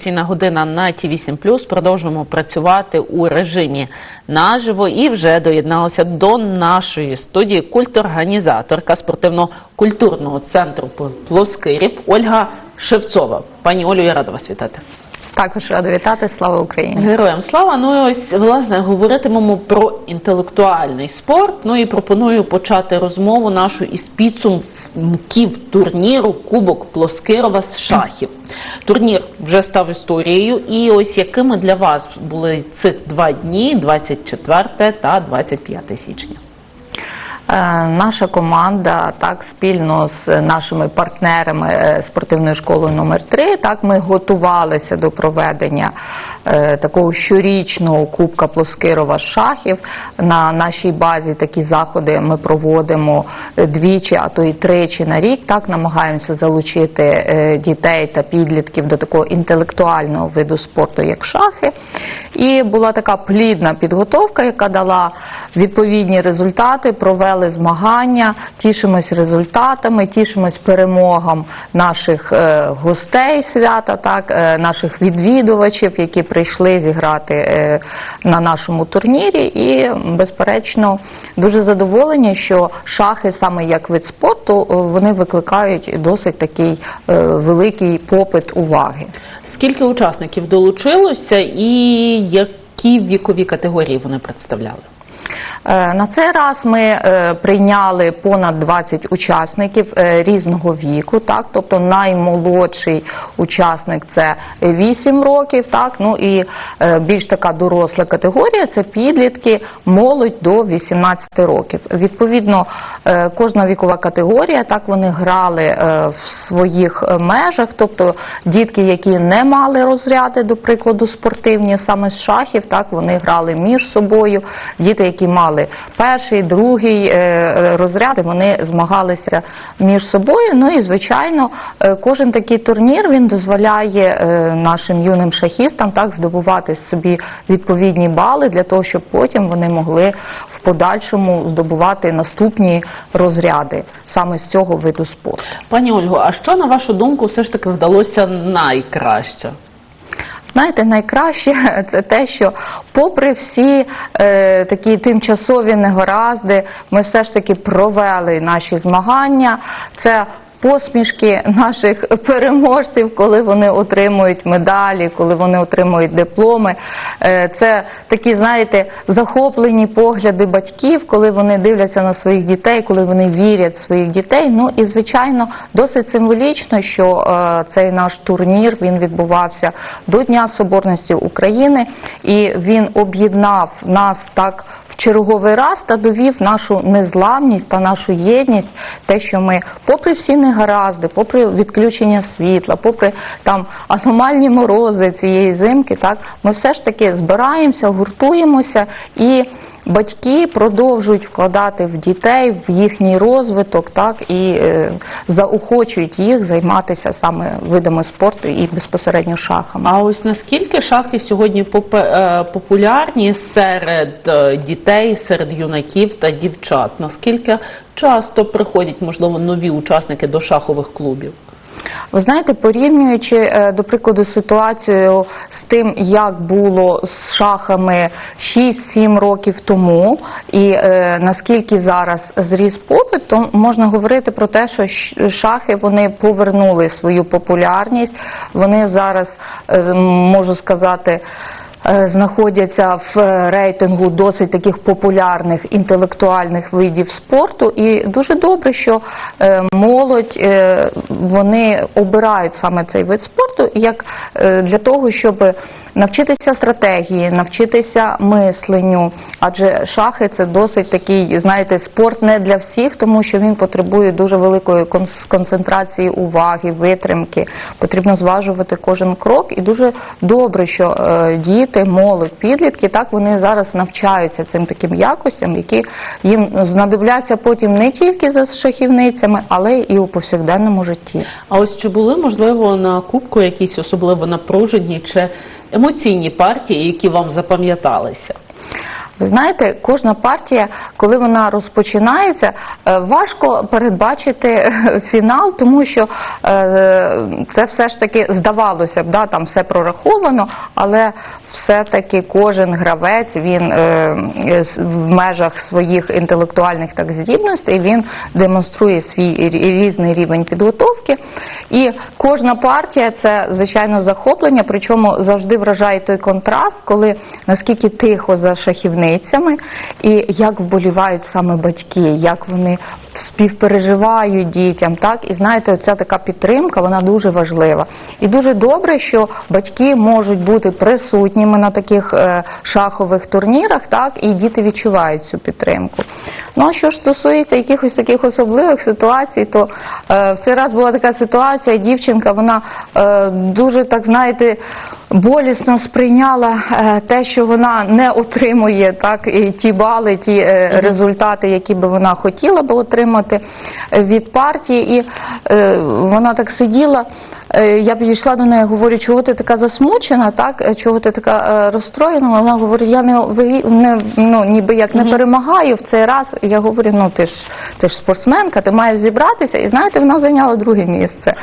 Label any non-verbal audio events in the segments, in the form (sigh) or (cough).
інформаційна година на ті 8 Продовжуємо працювати у режимі наживо і вже доєдналася до нашої студії культорганізаторка спортивно-культурного центру Плоскирів Ольга Шевцова. Пані Олю, я рада вас вітати. Також рада вітати. Слава Україні! Героям слава. Ну і ось власне говоритимемо про інтелектуальний спорт. Ну і пропоную почати розмову нашу із підсумків турніру Кубок Плоскирова з шахів. Турнір вже став історією. І ось якими для вас були цих два дні: 24 та 25 січня. Е, Наша команда так спільно з нашими партнерами е, спортивною школою номер 3 Так ми готувалися до проведення е, такого щорічного кубка Плоскирова шахів. На нашій базі такі заходи ми проводимо двічі, а то й тричі на рік. Так намагаємося залучити дітей та підлітків до такого інтелектуального виду спорту, як шахи. І була така плідна підготовка, яка дала відповідні результати. Провели змагання, тішимось результатами, тішимось перемогам наших е, гостей свята, так е, наших відвідувачів, які прийшли зіграти е, на нашому турнірі. І безперечно дуже задоволені, що шахи, саме як вид спорту, вони викликають досить такий великий попит уваги. Скільки учасників долучилося, і які вікові категорії вони представляли? Е, На цей раз ми е, прийняли понад 20 учасників е, різного віку, так, тобто наймолодший учасник це 8 років, так, ну і більш така доросла категорія це підлітки, молодь до 18 років. Відповідно, кожна вікова категорія, так вони грали в своїх межах, тобто дітки, які не мали розряди, до прикладу, спортивні, саме з шахів, так вони грали між собою. Діти, які мали перший, другий е, розряди, вони змагалися між собою. Ну і звичайно, е, кожен такий турнір він дозволяє е, нашим юним шахістам так здобувати собі відповідні бали для того, щоб потім вони могли в подальшому здобувати наступні розряди саме з цього виду спорту. Пані Ольго, а що на вашу думку все ж таки вдалося найкраще? Знаєте, найкраще (laughs) це те, що, попри всі е, такі тимчасові негаразди, ми все ж таки провели наші змагання. Це Посмішки наших переможців, коли вони отримують медалі, коли вони отримують дипломи. Е, Це такі, знаєте, захоплені погляди батьків, коли вони дивляться на своїх дітей, коли вони вірять в своїх дітей. Ну і звичайно, досить символічно, що е, цей наш турнір він відбувався до Дня Соборності України, і він об'єднав нас так черговий раз та довів нашу незламність та нашу єдність, те, що ми, попри всі негаразди, попри відключення світла, попри там аномальні морози цієї зимки, так ми все ж таки збираємося, гуртуємося і. Батьки продовжують вкладати в дітей в їхній розвиток, так і е, заохочують їх займатися саме видами спорту і безпосередньо шахами. А ось наскільки шахи сьогодні е, популярні серед е, дітей, серед юнаків та дівчат? Наскільки часто приходять, можливо, нові учасники до шахових клубів? Ви знаєте, порівнюючи е, до прикладу ситуацію з тим, як було з шахами 6-7 років тому, і е, наскільки зараз зріс попит, то можна говорити про те, що шахи вони повернули свою популярність. Вони зараз е, можу сказати. Е, Знаходяться в рейтингу досить таких популярних інтелектуальних видів спорту, і дуже добре, що е, молодь е, вони обирають саме цей вид спорту як для того, щоб навчитися стратегії, навчитися мисленню. Адже шахи це досить такий, знаєте, спорт не для всіх, тому що він потребує дуже великої кон- концентрації уваги, витримки. Потрібно зважувати кожен крок, і дуже добре, що е, діти, молодь, підлітки, так вони зараз навчаються цим таким якостям, які їм знадобляться потім не тільки за шахівницями, але і у повсякденному житті. А ось чи були можливо на кубку якісь особливо напружені чи емоційні партії, які вам запам'яталися? Ви знаєте, кожна партія, коли вона розпочинається, е, важко передбачити е, фінал, тому що е, це все ж таки здавалося б, да, там все прораховано, але все-таки кожен гравець він в межах своїх інтелектуальних так здібностей він демонструє свій різний рівень підготовки. І кожна партія це звичайно захоплення, причому завжди вражає той контраст, коли наскільки тихо за шахівницями, і як вболівають саме батьки, як вони співпереживають дітям. Так і знаєте, оця така підтримка вона дуже важлива. І дуже добре, що батьки можуть бути присутніми на таких е, шахових турнірах, так і діти відчувають цю підтримку. Ну а що ж стосується якихось таких особливих ситуацій, то е, в цей раз була така ситуація, дівчинка, вона е, дуже так знаєте. Болісно сприйняла е, те, що вона не отримує так і ті бали, ті е, результати, які би вона хотіла би отримати від партії. І е, вона так сиділа. Я підійшла до неї, говорю, чого ти така засмучена, так чого ти така розстроєна? Вона говорить, я не, не ну ніби як не перемагаю в цей раз. Я говорю, ну ти ж ти ж спортсменка, ти маєш зібратися. І знаєте, вона зайняла друге місце.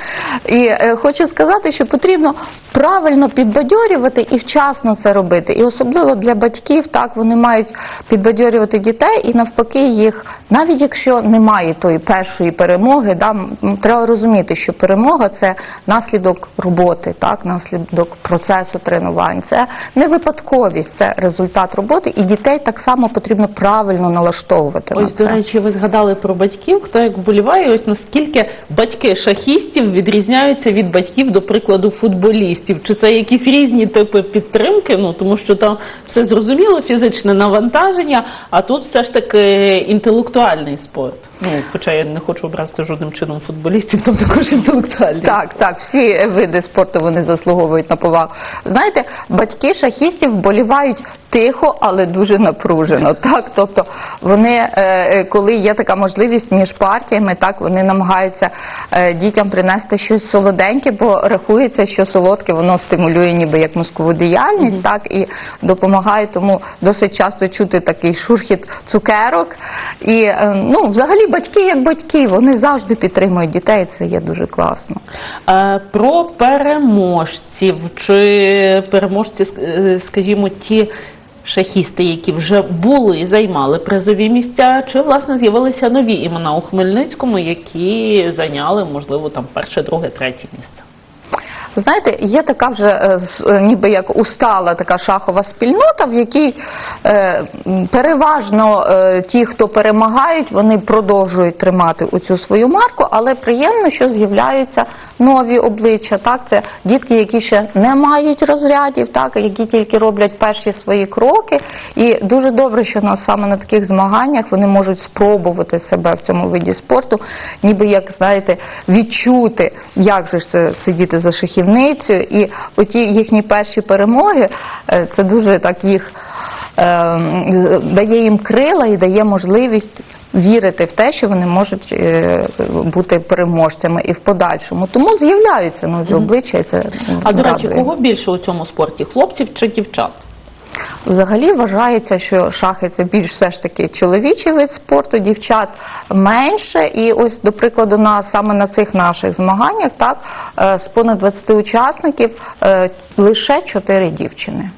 І е, хочу сказати, що потрібно правильно підбадьорювати і вчасно це робити. І особливо для батьків, так вони мають підбадьорювати дітей і навпаки їх, навіть якщо немає тої першої перемоги, да, треба розуміти, що перемога це наслідок роботи, так, наслідок процесу тренувань. Це не випадковість, це результат роботи, і дітей так само потрібно правильно налаштовувати на Ось, це. до речі, ви згадали про батьків, хто як вболіває, ось наскільки батьки шахістів відрізняються від батьків, до прикладу, футболістів. Чи це якісь різні типи підтримки? Ну тому що там все зрозуміло, фізичне навантаження, а тут все ж таки інтелектуальний спорт. Ну, хоча я не хочу образити жодним чином футболістів, там також інтелектуальний. Так, так, всі види спорту вони заслуговують на повагу. Знаєте, батьки шахістів вболівають тихо, але дуже напружено. Так, тобто вони, е, е, коли є така можливість між партіями, так вони намагаються е, дітям принести щось солоденьке, бо рахується, що солодке воно стимулює ніби як мозкову діяльність, так і допомагає. Тому досить часто чути такий шурхіт цукерок. І е, ну, взагалі, батьки як батьки, вони завжди підтримують дітей. Це є дуже класно. Е, Про переможців чи переможці, е, скажімо, ті шахісти, які вже були і займали призові місця, чи власне з'явилися нові імена у Хмельницькому, які зайняли, можливо, там перше, друге, третє місце. Знаєте, є така вже е, е, ніби як устала така шахова спільнота, в якій е, переважно ті, хто перемагають, вони продовжують тримати оцю свою марку, але приємно, що з'являються нові обличчя. Так, це дітки, які ще не мають розрядів, так, які тільки роблять перші свої кроки. І дуже добре, що на саме на таких змаганнях вони можуть спробувати себе в цьому виді спорту, ніби як знаєте, відчути, як же це сидіти за шахівницею. І оті їхні перші перемоги, е, це дуже так їх е, дає їм крила і дає можливість. Вірити в те, що вони можуть е, бути переможцями і в подальшому. Тому з'являються нові обличчя. І це А до речі, кого більше у цьому спорті? Хлопців чи дівчат? Взагалі вважається, що шахи це більш все ж таки чоловічий вид спорту, дівчат менше. І ось, до прикладу, на саме на цих наших змаганнях, так е, з понад 20 учасників е, лише 4 дівчини.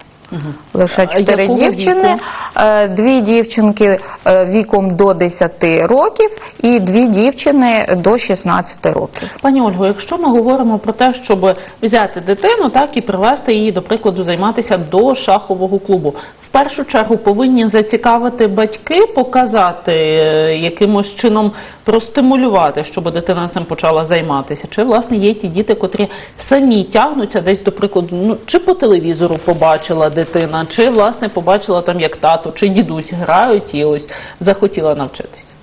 Лише чотири дівчини, віку? Е, дві дівчинки е, віком до 10 років і дві дівчини до 16 років. Пані Ольго, якщо ми говоримо про те, щоб взяти дитину, так і привести її, до прикладу, займатися до шахового клубу, в першу чергу повинні зацікавити батьки, показати е, якимось чином простимулювати, щоб дитина цим почала займатися. Чи власне є ті діти, котрі самі тягнуться десь, до прикладу, ну чи по телевізору побачила дитина, чи власне побачила там, як тато чи дідусь грають, і ось захотіла навчитися.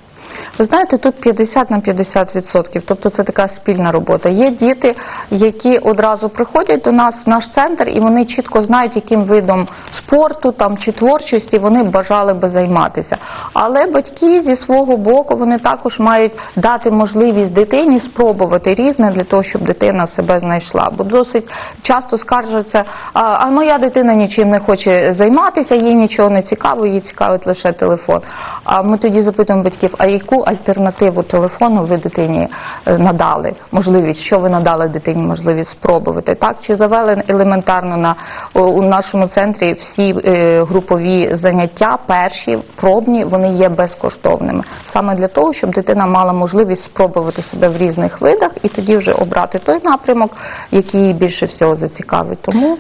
Ви знаєте, тут 50 на 50 відсотків, тобто це така спільна робота. Є діти, які одразу приходять до нас в наш центр, і вони чітко знають, яким видом спорту там чи творчості вони бажали би займатися. Але батьки зі свого боку вони також мають дати можливість дитині спробувати різне для того, щоб дитина себе знайшла. Бо досить часто скаржаться, а моя дитина нічим не хоче займатися, їй нічого не цікаво, їй цікавить лише телефон. А ми тоді запитуємо батьків, а яку альтернативу телефону ви дитині е, надали? Можливість, що ви надали дитині можливість спробувати? Так чи завели елементарно на у нашому центрі всі е, групові заняття, перші пробні, вони є безкоштовними, саме для того, щоб дитина мала можливість спробувати себе в різних видах і тоді вже обрати той напрямок, який більше всього зацікавить. Тому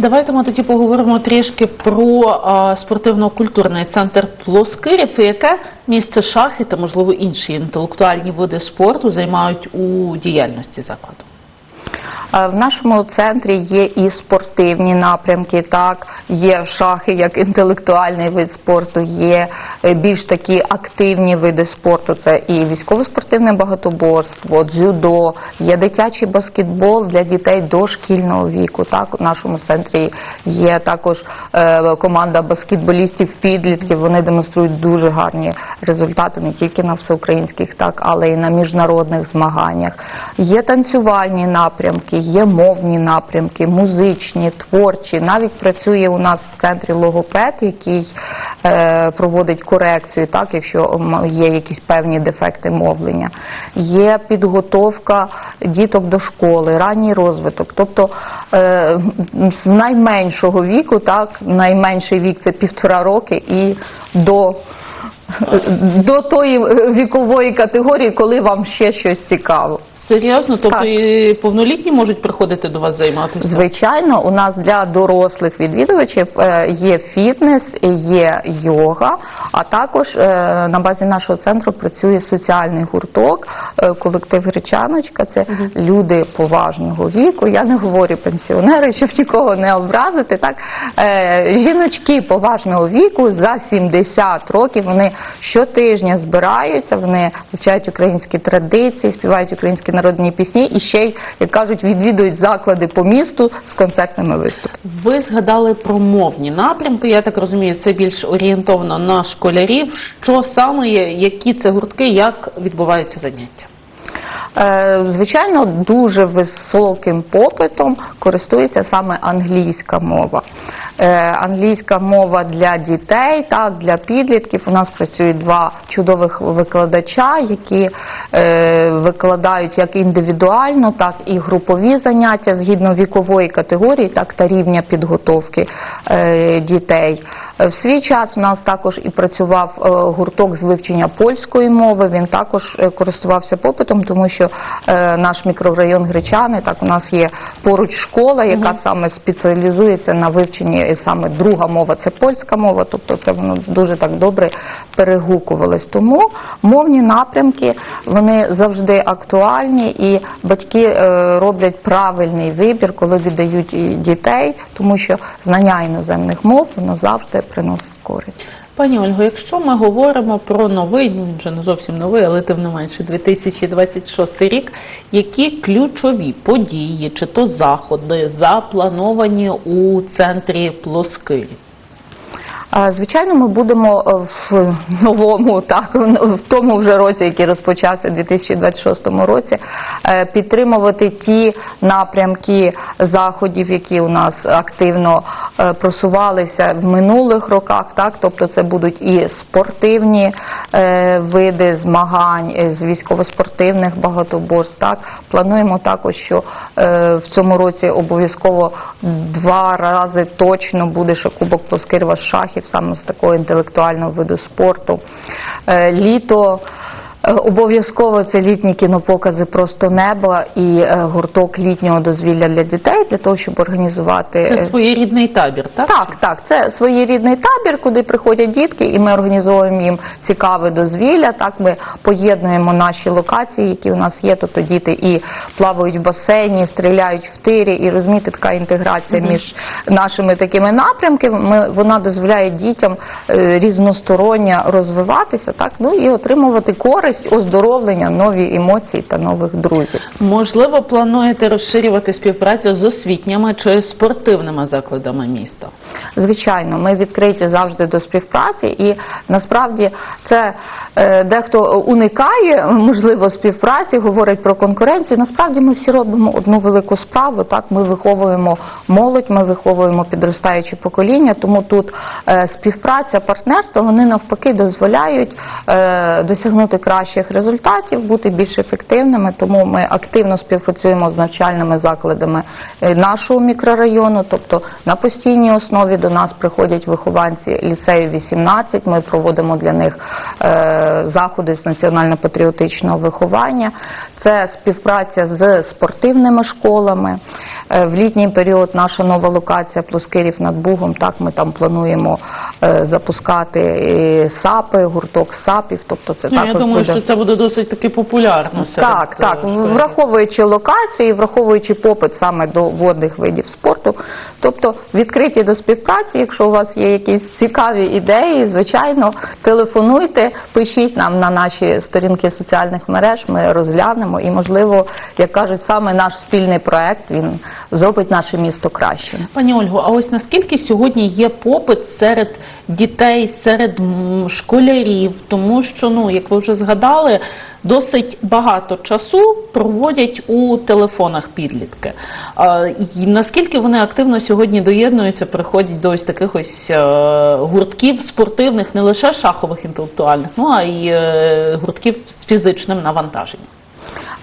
Давайте ми тоді поговоримо трішки про а, спортивно-культурний центр Плоскирів яке місце шахи та, можливо, інші інтелектуальні види спорту займають у діяльності закладу. Е, В нашому центрі є і спортивні напрямки, так є шахи як інтелектуальний вид спорту, є е, більш такі активні види спорту. Це і військово-спортивне багатоборство, дзюдо, є дитячий баскетбол для дітей дошкільного віку. Так, у нашому центрі є також е, команда баскетболістів підлітків. Вони демонструють дуже гарні результати не тільки на всеукраїнських, так але й на міжнародних змаганнях. Є танцювальні напрямки, є мовні напрямки, музичні, творчі. Навіть працює у нас в центрі логопед, який е, проводить корекцію, так, якщо є якісь певні дефекти мовлення. Є підготовка діток до школи, ранній розвиток. Тобто е, з найменшого віку, так, найменший вік це півтора роки і до до тої вікової категорії, коли вам ще щось цікаво. Серйозно, тобто Так. і повнолітні можуть приходити до вас займатися? Звичайно, у нас для дорослих відвідувачів е, є фітнес, є йога, а також е, на базі нашого центру працює соціальний гурток, е, колектив Гречаночка. Це люди поважного віку. Я не говорю пенсіонери, щоб нікого не образити. Так Е, жіночки поважного віку за 70 років вони щотижня збираються, вони вивчають українські традиції, співають українські народні пісні і ще й, як кажуть, відвідують заклади по місту з концертними виступами. Ви згадали про мовні напрямки. Я так розумію, це більш орієнтовано на школярів. Що саме є, які це гуртки, як відбуваються заняття? Е, Звичайно, дуже високим попитом користується саме англійська мова. Е, Англійська мова для дітей, так, для підлітків. У нас працюють два чудових викладача, які е, викладають як індивідуально, так і групові заняття згідно вікової категорії, так та рівня підготовки е, дітей. В свій час у нас також і працював гурток з вивчення польської мови. Він також користувався попитом, тому що наш мікрорайон Гречани, так у нас є поруч школа, яка саме спеціалізується на вивченні і саме друга мова це польська мова, тобто це воно дуже так добре перегукувалось. Тому мовні напрямки вони завжди актуальні, і батьки е, роблять правильний вибір, коли віддають дітей, тому що знання іноземних мов воно завжди приносить користь. Пані Ольго, якщо ми говоримо про новий, ну він вже не зовсім новий, але тим не менше 2026 рік, які ключові події чи то заходи заплановані у центрі Плоскирі? Звичайно, ми будемо е, в новому, так в тому вже році, який розпочався у 2026 році, е, підтримувати ті напрямки заходів, які у нас активно е, просувалися в минулих роках. Так, тобто це будуть і спортивні види змагань з військово-спортивних багатоборств. Так, плануємо також, що в цьому році обов'язково два рази точно буде ще Кубок Плоскирва шахів, саме з такого інтелектуального виду спорту. Е, Літо Обов'язково це літні кінопокази просто небо і е, гурток літнього дозвілля для дітей для того, щоб організувати Це е, своєрідний табір, так? так, так, це своєрідний табір, куди приходять дітки, і ми організовуємо їм цікаве дозвілля. Так, ми поєднуємо наші локації, які у нас є. Тобто діти і плавають в басейні, і стріляють в тирі, і розумієте, така інтеграція між нашими такими напрямками. Вона дозволяє дітям е, різносторонньо розвиватися, так ну і отримувати користь, оздоровлення, нові емоції та нових друзів. Можливо, плануєте розширювати співпрацю з освітніми чи спортивними закладами міста? Звичайно, ми відкриті завжди до співпраці, і насправді це е, дехто уникає можливо співпраці, говорить про конкуренцію. Насправді ми всі робимо одну велику справу. Так, ми виховуємо молодь, ми виховуємо підростаюче покоління. Тому тут е, співпраця, партнерство вони навпаки дозволяють е, досягнути кращих результатів, бути більш ефективними. Тому ми активно співпрацюємо з навчальними закладами е, нашого мікрорайону, тобто на постійній основі до нас приходять вихованці ліцею 18. Ми проводимо для них е, заходи з національно-патріотичного виховання. Це співпраця з спортивними школами. Е, в літній період наша нова локація Плоскирів над Бугом. Так ми там плануємо запускати САПи, гурток САПів. Тобто це Ну, також думаю, буде... що це буде досить таки популярно. серед, Так, так, е, школярів. враховуючи локації, враховуючи попит саме до водних видів спорту, тобто відкриті до співпраці. Якщо у вас є якісь цікаві ідеї, звичайно, телефонуйте, пишіть нам на наші сторінки соціальних мереж. Ми розглянемо і, можливо, як кажуть, саме наш спільний проект він зробить наше місто кращим. Пані Ольго, а ось наскільки сьогодні є попит серед дітей, серед школярів, тому що, ну, як ви вже згадали, досить багато часу проводять у телефонах підлітки. І наскільки вони активно сьогодні доєднуються, приходять до ось таких ось е, гуртків спортивних, не лише шахових інтелектуальних, ну а й е, гуртків з фізичним навантаженням.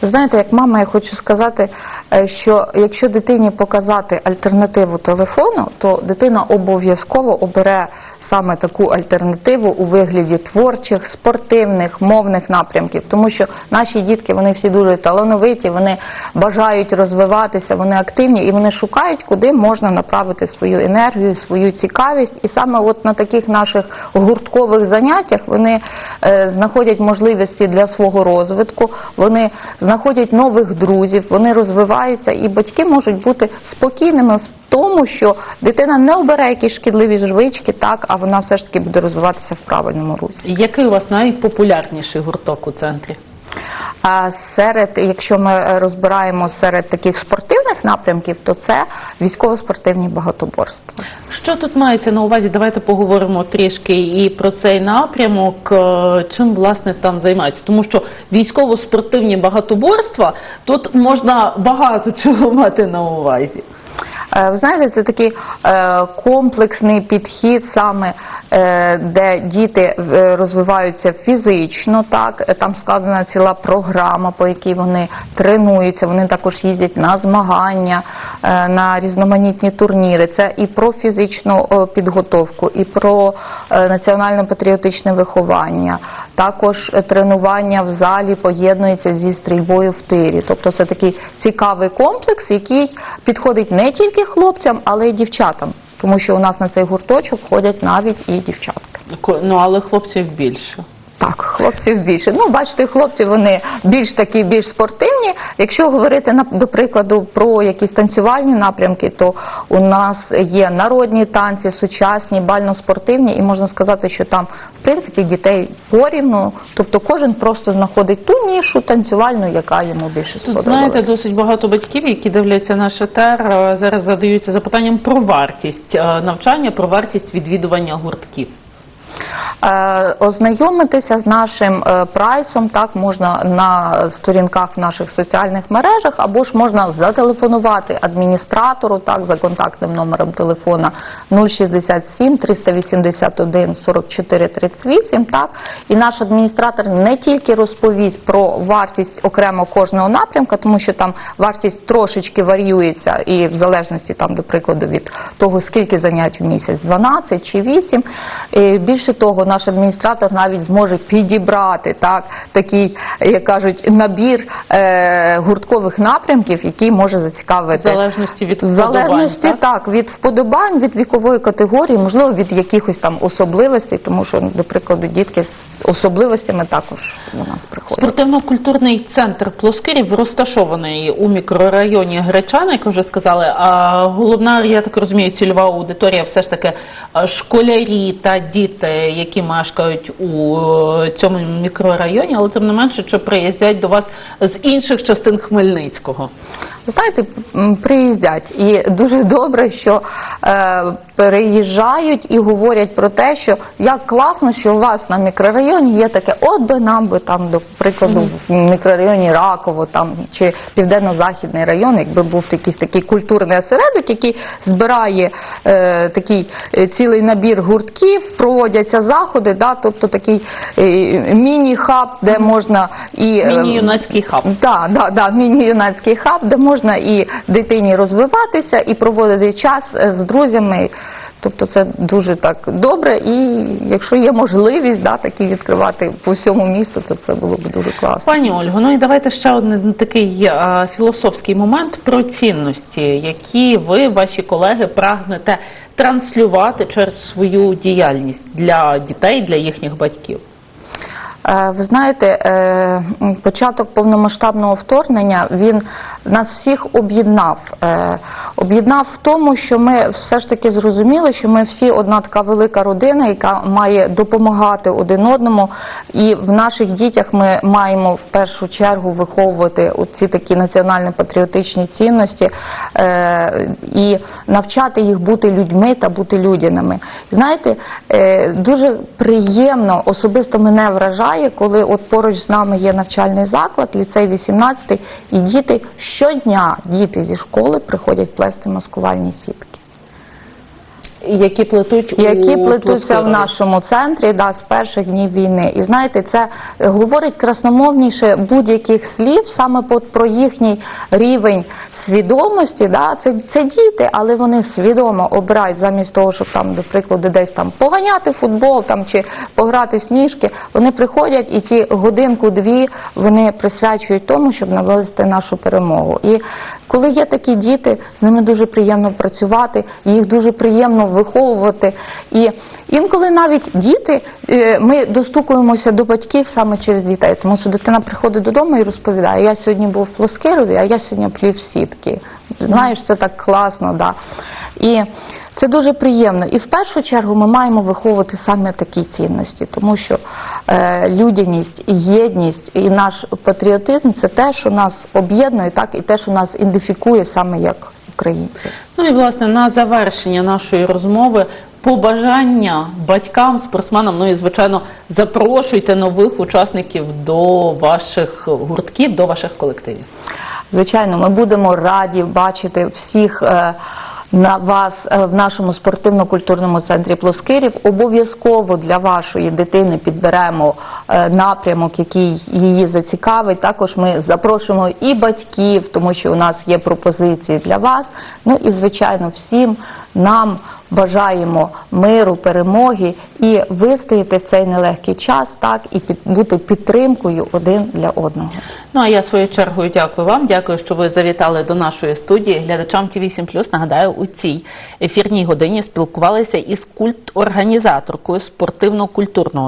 Знаєте, як мама, я хочу сказати, е, що якщо дитині показати альтернативу телефону, то дитина обов'язково обере саме таку альтернативу у вигляді творчих, спортивних, мовних напрямків, тому що наші дітки вони всі дуже талановиті, вони бажають розвиватися, вони активні і вони шукають, куди можна направити свою енергію, свою цікавість. І саме от на таких наших гурткових заняттях вони е, знаходять можливості для свого розвитку. Вони знаходять нових друзів, вони розвиваються, і батьки можуть бути спокійними в тому, що дитина не обере якісь шкідливі жвички, так а вона все ж таки буде розвиватися в правильному русі. Який у вас найпопулярніший гурток у центрі? А серед, якщо ми розбираємо серед таких спортивних напрямків, то це військово-спортивні багатоборства. Що тут мається на увазі? Давайте поговоримо трішки і про цей напрямок. Е, Чим власне там займаються? Тому що військово-спортивні багатоборства тут можна багато чого мати на увазі. Е, Ви знаєте, це такий е, комплексний підхід, саме е, де діти розвиваються фізично. Так там складена ціла програма, по якій вони тренуються. Вони також їздять на змагання, на різноманітні турніри. Це і про фізичну підготовку, і про національно-патріотичне виховання. Також тренування в залі поєднується зі стрільбою в тирі. Тобто це такий цікавий комплекс, який підходить не тільки хлопцям, але й дівчатам. Тому що у нас на цей гурточок ходять навіть і дівчатка. Ко- Ну але хлопців більше. Так, хлопців більше. Ну, бачите, хлопці вони більш такі, більш спортивні. Якщо говорити на до прикладу про якісь танцювальні напрямки, то у нас є народні танці, сучасні, бально-спортивні, і можна сказати, що там в принципі дітей порівну. Тобто кожен просто знаходить ту нішу танцювальну, яка йому більше Тут знаєте досить багато батьків, які дивляться наш етер, е, зараз задаються запитанням про вартість е, навчання, про вартість відвідування гуртків. Е, Ознайомитися з нашим е, прайсом так можна на сторінках в наших соціальних мережах, або ж можна зателефонувати адміністратору так за контактним номером телефона 067 381 44 38. Так і наш адміністратор не тільки розповість про вартість окремо кожного напрямка, тому що там вартість трошечки варіюється, і в залежності там, до прикладу, від того скільки занять в місяць 12 чи 8. І Більше того, наш адміністратор навіть зможе підібрати так такий, як кажуть, набір е, гурткових напрямків, який може зацікавити В залежності від залежності так? так від вподобань, від вікової категорії, можливо, від якихось там особливостей, тому що, до прикладу, дітки з особливостями також до нас приходять. Спортивно-культурний центр Плоскирів розташований у мікрорайоні Гречани, як ви вже сказали. А головна, я так розумію, цільова аудиторія все ж таки е, школярі та діти, які мешкають у е, цьому мікрорайоні, але тим не менше, що приїздять до вас з інших частин Хмельницького. Знаєте, приїздять, і дуже добре, що е, переїжджають і говорять про те, що як класно, що у вас на мікрорайоні є таке, от би нам би там, до прикладу, в мікрорайоні Раково там чи Південно-Західний район, якби був якийсь такий культурний осередок, який збирає е, такий е, цілий набір гуртків, проводяться заходи, да, тобто такий е, міні-хаб, де можна і е, Міні-юнацький хаб. так, да, да, міні-юнацький хаб, де можна і дитині розвиватися, і проводити час е, з друзями. Тобто це дуже так добре, і якщо є можливість да, такі відкривати по всьому місту, то це було б дуже класно. Пані Ольго, ну і давайте ще один такий а, філософський момент про цінності, які ви, ваші колеги, прагнете транслювати через свою діяльність для дітей, для їхніх батьків. Е, Ви знаєте, е, початок повномасштабного вторгнення він нас всіх об'єднав. Е, Об'єднав в тому, що ми все ж таки зрозуміли, що ми всі одна така велика родина, яка має допомагати один одному. І в наших дітях ми маємо в першу чергу виховувати ці такі національно-патріотичні цінності і навчати їх бути людьми та бути людяними. Знаєте, дуже приємно, особисто мене вражає, коли от поруч з нами є навчальний заклад, ліцей 18, і діти щодня, діти зі школи приходять плести маскувальні сітки Які плетуть у які плетуться в нашому центрі да, з перших днів війни. І знаєте, це говорить красномовніше будь-яких слів саме про їхній рівень свідомості. Да. Це, це діти, але вони свідомо обирають замість того, щоб там, до прикладу, десь там поганяти футбол там чи пограти в сніжки. Вони приходять і ті годинку-дві вони присвячують тому, щоб наблизити нашу перемогу. І коли є такі діти, з ними дуже приємно працювати, їх дуже приємно виховувати. І інколи навіть діти, е, ми достукуємося до батьків саме через дітей, тому що дитина приходить додому і розповідає: я сьогодні був в Плоскирові, а я сьогодні плів сітки. Знаєш, це так класно, да. І це дуже приємно. І в першу чергу ми маємо виховувати саме такі цінності, тому що е, людяність, і єдність і наш патріотизм це те, що нас об'єднує, так і те, що нас ідентифікує саме як українців. Ну і власне на завершення нашої розмови побажання батькам, спортсменам. Ну і звичайно, запрошуйте нових учасників до ваших гуртків, до ваших колективів. Звичайно, ми будемо раді бачити всіх. е, На вас е, в нашому спортивно-культурному центрі Плоскирів обов'язково для вашої дитини підберемо е, напрямок, який її зацікавить. Також ми запрошуємо і батьків, тому що у нас є пропозиції для вас. Ну і звичайно, всім нам бажаємо миру, перемоги і вистояти в цей нелегкий час, так і під, бути підтримкою один для одного. Ну а я своєю чергою дякую вам. Дякую, що ви завітали до нашої студії. Глядачам ТВ 7 Нагадаю, у цій ефірній годині спілкувалися із культ-організаторкою спортивно-культурного